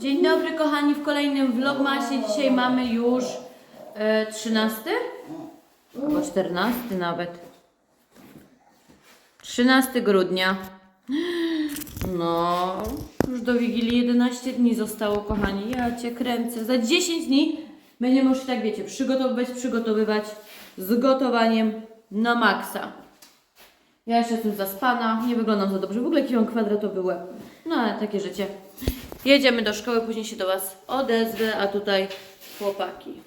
Dzień dobry kochani w kolejnym vlogmasie. Dzisiaj mamy już e, 13? Albo 14 nawet. 13 grudnia. No, już do Wigilii 11 dni zostało kochani. Ja Cię kręcę. Za 10 dni będziemy już tak wiecie, przygotowywać, przygotowywać z gotowaniem na maksa. Ja jeszcze jestem zaspana, nie wyglądam za dobrze. W ogóle jaki mam kwadratowy łeb. No ale takie życie. Jedziemy do szkoły, później się do Was odezwę, a tutaj chłopaki.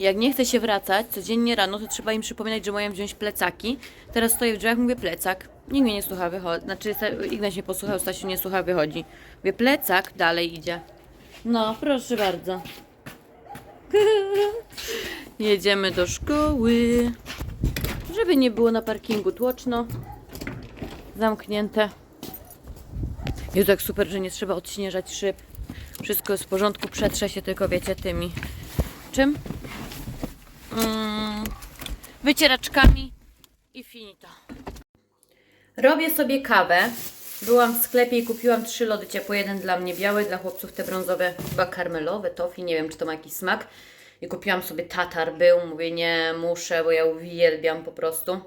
Jak nie chce się wracać codziennie rano, to trzeba im przypominać, że mają wziąć plecaki. Teraz stoję w drzwiach, mówię plecak. Nikt mnie nie słucha, wychodzi. Znaczy, Ignaś mnie posłuchał, Stasiu nie słucha, wychodzi. Mówię plecak, dalej idzie. No, proszę bardzo. Jedziemy do szkoły. Żeby nie było na parkingu tłoczno. Zamknięte. Jest tak super, że nie trzeba odśnieżać szyb. Wszystko jest w porządku, przetrze się tylko, wiecie, tymi. Czym? Mm, wycieraczkami i finito. Robię sobie kawę. Byłam w sklepie i kupiłam trzy lody ciepłe. Jeden dla mnie biały, dla chłopców te brązowe, chyba karmelowe, tofi, nie wiem czy to ma jakiś smak. I kupiłam sobie tatar, był, mówię nie, muszę, bo ja uwielbiam po prostu.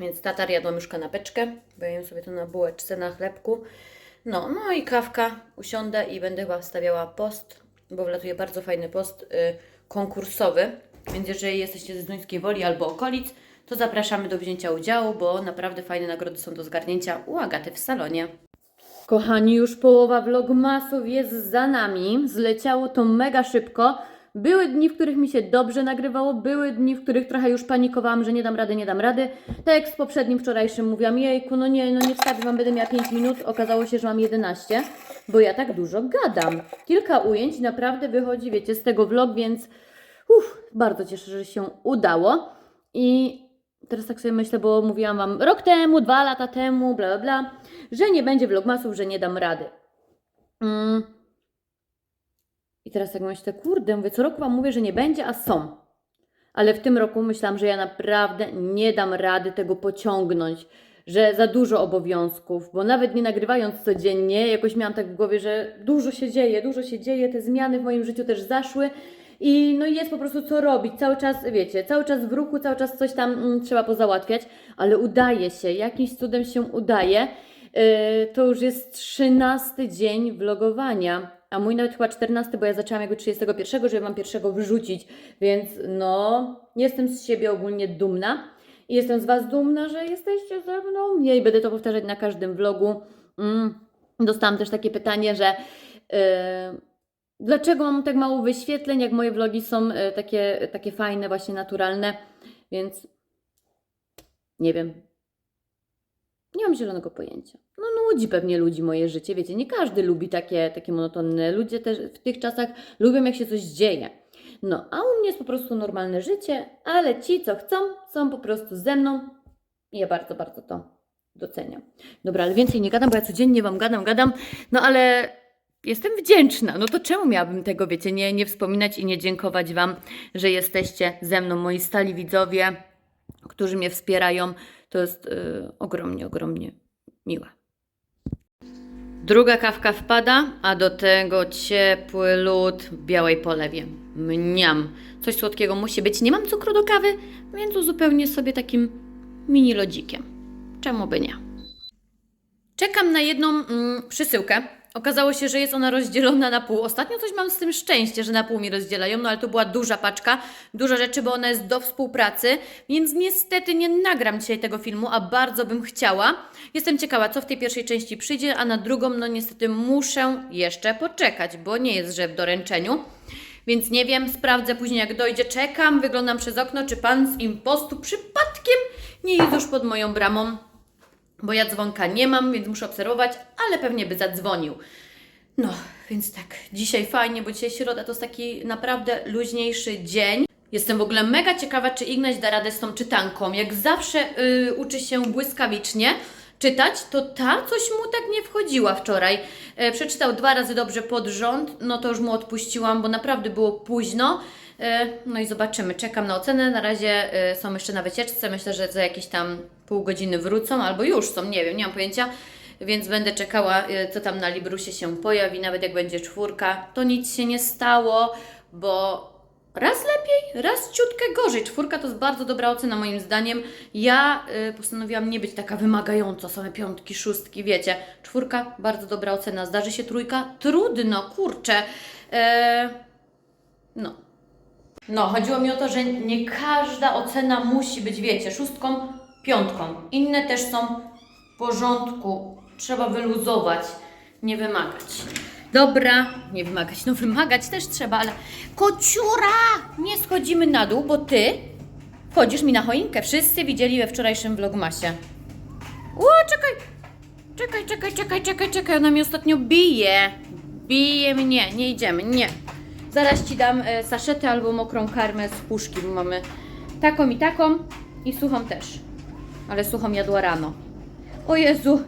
Więc tatar jadłam już kanapeczkę, bo jem sobie to na bułeczce, na chlebku. No, no i kawka, usiądę i będę chyba stawiała post, bo wlatuje bardzo fajny post y, konkursowy. Więc jeżeli jesteście ze Zduńskiej Woli albo okolic, to zapraszamy do wzięcia udziału, bo naprawdę fajne nagrody są do zgarnięcia u Agaty w salonie. Kochani, już połowa vlogmasów jest za nami. Zleciało to mega szybko. Były dni, w których mi się dobrze nagrywało, były dni, w których trochę już panikowałam, że nie dam rady, nie dam rady. Tak jak z poprzednim wczorajszym mówiłam, jejku, no nie, no nie wstawię wam, będę miała 5 minut. Okazało się, że mam 11, bo ja tak dużo gadam. Kilka ujęć naprawdę wychodzi, wiecie, z tego vlog, więc uff, bardzo cieszę, że się udało. I teraz tak sobie myślę, bo mówiłam wam rok temu, dwa lata temu, bla bla bla, że nie będzie vlogmasów, że nie dam rady. Mm. I teraz tak myślę, kurde, mówię, co roku Wam mówię, że nie będzie, a są. Ale w tym roku myślałam, że ja naprawdę nie dam rady tego pociągnąć, że za dużo obowiązków, bo nawet nie nagrywając codziennie, jakoś miałam tak w głowie, że dużo się dzieje, dużo się dzieje, te zmiany w moim życiu też zaszły i no jest po prostu co robić, cały czas, wiecie, cały czas w ruchu, cały czas coś tam mm, trzeba pozałatwiać, ale udaje się, jakimś cudem się udaje. Yy, to już jest 13 dzień vlogowania, a mój nawet chyba 14, bo ja zaczęłam jakby 31, żeby Wam pierwszego wyrzucić, więc no, jestem z siebie ogólnie dumna i jestem z Was dumna, że jesteście ze mną. Ja i będę to powtarzać na każdym vlogu. Mm. Dostałam też takie pytanie, że yy, dlaczego mam tak mało wyświetleń, jak moje vlogi są yy, takie, takie fajne, właśnie naturalne, więc nie wiem, nie mam zielonego pojęcia. No nudzi pewnie ludzi moje życie, wiecie, nie każdy lubi takie, takie monotonne. Ludzie też w tych czasach lubią, jak się coś dzieje. No, a u mnie jest po prostu normalne życie, ale ci, co chcą, są po prostu ze mną i ja bardzo, bardzo to doceniam. Dobra, ale więcej nie gadam, bo ja codziennie Wam gadam, gadam, no ale jestem wdzięczna. No to czemu miałabym tego, wiecie, nie, nie wspominać i nie dziękować Wam, że jesteście ze mną, moi stali widzowie, którzy mnie wspierają. To jest y, ogromnie, ogromnie miłe. Druga kawka wpada, a do tego ciepły lód w białej polewie. Mniam. Coś słodkiego musi być. Nie mam cukru do kawy, więc uzupełnię sobie takim mini lodzikiem. Czemu by nie? Czekam na jedną mm, przysyłkę. Okazało się, że jest ona rozdzielona na pół. Ostatnio coś mam z tym szczęście, że na pół mi rozdzielają, no ale to była duża paczka, dużo rzeczy, bo ona jest do współpracy, więc niestety nie nagram dzisiaj tego filmu, a bardzo bym chciała. Jestem ciekawa, co w tej pierwszej części przyjdzie, a na drugą, no niestety muszę jeszcze poczekać, bo nie jest, że w doręczeniu. Więc nie wiem, sprawdzę później jak dojdzie. Czekam, wyglądam przez okno, czy pan z impostu przypadkiem nie jest już pod moją bramą bo ja dzwonka nie mam, więc muszę obserwować, ale pewnie by zadzwonił. No, więc tak, dzisiaj fajnie, bo dzisiaj środa to jest taki naprawdę luźniejszy dzień. Jestem w ogóle mega ciekawa, czy Ignaś da radę z tą czytanką. Jak zawsze yy, uczy się błyskawicznie czytać, to ta coś mu tak nie wchodziła wczoraj. E, przeczytał dwa razy dobrze pod rząd, no to już mu odpuściłam, bo naprawdę było późno. E, No i zobaczymy. Czekam na ocenę. Na razie e, są jeszcze na wycieczce. Myślę, że za jakieś tam pół godziny wrócą, albo już są, nie wiem, nie mam pojęcia. więc będę czekała, y, co tam na Librusie się pojawi, nawet jak będzie czwórka, to nic się nie stało, bo raz lepiej, raz ciutkę gorzej. Czwórka to jest bardzo dobra ocena moim zdaniem. Ja y, postanowiłam nie być taka wymagająca, same piątki, szóstki, wiecie. Czwórka, bardzo dobra ocena. Zdarzy się trójka? Trudno, kurczę. No. No, chodziło mi o to, że nie każda ocena musi być, wiecie, szóstką, piątką. Inne też są w porządku. Trzeba wyluzować, nie wymagać. Dobra, nie wymagać, no wymagać też trzeba, ale kociura! Nie schodzimy na dół, bo ty wchodzisz mi na choinkę. Wszyscy widzieli we wczorajszym vlogmasie. O, czekaj! Czekaj, czekaj, czekaj, czekaj, czekaj, ona mnie ostatnio bije. Bije mnie, nie idziemy, nie. Zaraz ci dam e, saszetę albo mokrą karmę z puszki, bo mamy taką i taką i suchą też. Ale suchą jadła rano. O Jezu,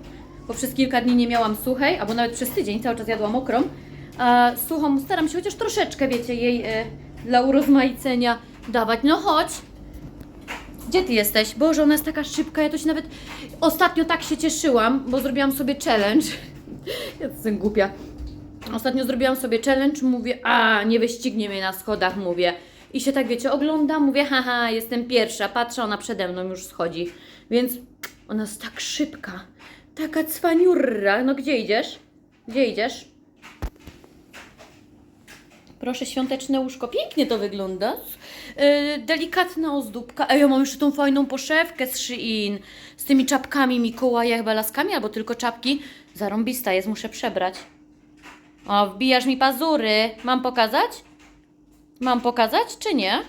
bo przez kilka dni nie miałam suchej, albo nawet przez tydzień cały czas jadłam mokrą. A suchą staram się chociaż troszeczkę, wiecie, jej e, dla urozmaicenia dawać. No chodź. Gdzie ty jesteś? Boże, ona jest taka szybka, ja to się nawet ostatnio tak się cieszyłam, bo zrobiłam sobie challenge. ja jestem głupia. Ostatnio zrobiłam sobie challenge, mówię, a nie wyścignie mnie na schodach, mówię. I się tak, wiecie, oglądam, mówię, haha, jestem pierwsza, patrzę, ona przede mną już schodzi. Więc ona jest tak szybka, taka cwaniurra. No gdzie idziesz? Gdzie idziesz? Proszę, świąteczne łóżko. Pięknie to wygląda. Yy, delikatna ozdóbka. Ej, ja mam jeszcze tą fajną poszewkę z Shein. Z tymi czapkami Mikołaja, chyba laskami, albo tylko czapki. Zarąbista jest, muszę przebrać. O, wbijasz mi pazury. Mam pokazać? Mam pokazać, czy nie?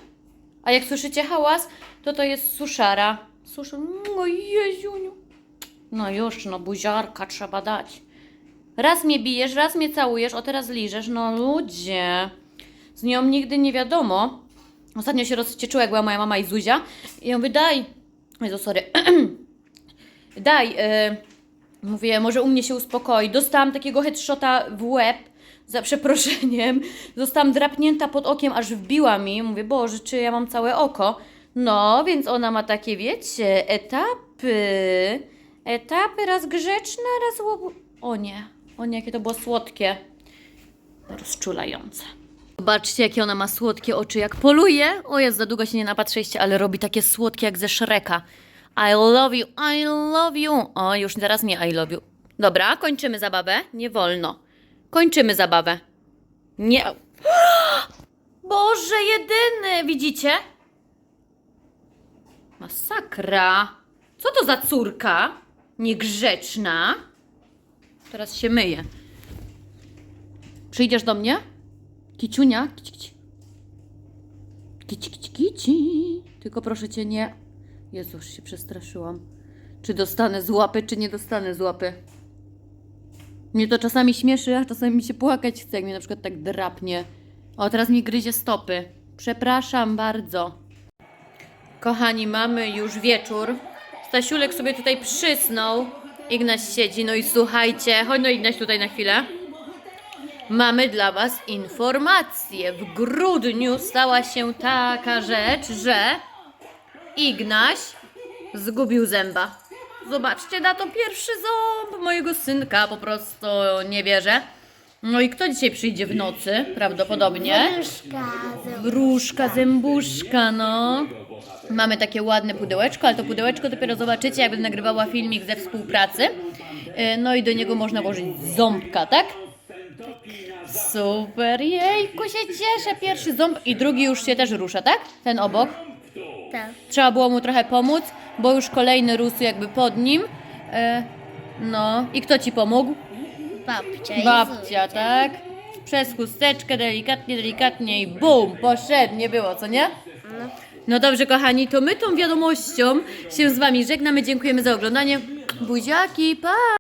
A jak słyszycie hałas, to to jest suszara. Suszar... O Jeziuniu. No już, no buziarka trzeba dać. Raz mnie bijesz, raz mnie całujesz, o teraz liżesz. No ludzie. Z nią nigdy nie wiadomo. Ostatnio się rozcieczyła, jak była moja mama i Zuzia. I ja mówię, daj. Jezu, sorry. daj. Y mówię, może u mnie się uspokoi. Dostałam takiego headshota w łeb. Za przeproszeniem. Zostałam drapnięta pod okiem, aż wbiła mi. Mówię, Boże, czy ja mam całe oko? No, więc ona ma takie, wiecie, etapy. Etapy, raz grzeczna, raz łobu... O nie, o nie, jakie to było słodkie. Rozczulające. Zobaczcie, jakie ona ma słodkie oczy, jak poluje. O jest za długo się nie napatrzyliście, ale robi takie słodkie jak ze Shreka. I love you, I love you. O, już teraz nie I love you. Dobra, kończymy zabawę. Nie wolno. Kończymy zabawę. Nie. Boże, jedyny, widzicie? Masakra. Co to za córka? Niegrzeczna. Teraz się myję. Przyjdziesz do mnie? Kiciunia? Kici, kici. Kici, kici, kici. Tylko proszę cię nie... Jezu, już się przestraszyłam. Czy dostanę z łapy, czy nie dostanę z łapy? Mnie to czasami śmieszy, a czasami mi się płakać chce, jak mnie na przykład tak drapnie. O, teraz mi gryzie stopy. Przepraszam bardzo. Kochani, mamy już wieczór. Stasiulek sobie tutaj przysnął. Ignaś siedzi, no i słuchajcie. Chodź no Ignaś tutaj na chwilę. Mamy dla Was informację. W grudniu stała się taka rzecz, że Ignaś zgubił zęba. Zobaczcie na to pierwszy ząb mojego synka, po prostu nie wierzę. No i kto dzisiaj przyjdzie w nocy? Prawdopodobnie. Wróżka. Wróżka, zębuszka, no. Mamy takie ładne pudełeczko, ale to pudełeczko dopiero zobaczycie, jak będę nagrywała filmik ze współpracy. Yy, No i do niego można włożyć ząbka, tak? Super, jejku, się cieszę. Pierwszy ząb i drugi już się też rusza, tak? Ten obok. Tak. Trzeba było mu trochę pomóc, bo już kolejny rósł jakby pod nim. E, no, i kto ci pomógł? Babcia. i Babcia, Zuzia. tak? Przez chusteczkę, delikatnie, delikatnie i bum, poszedł, nie było, co nie? No dobrze, kochani, to my tą wiadomością się z Wami żegnamy. Dziękujemy za oglądanie. Buziaki, pa!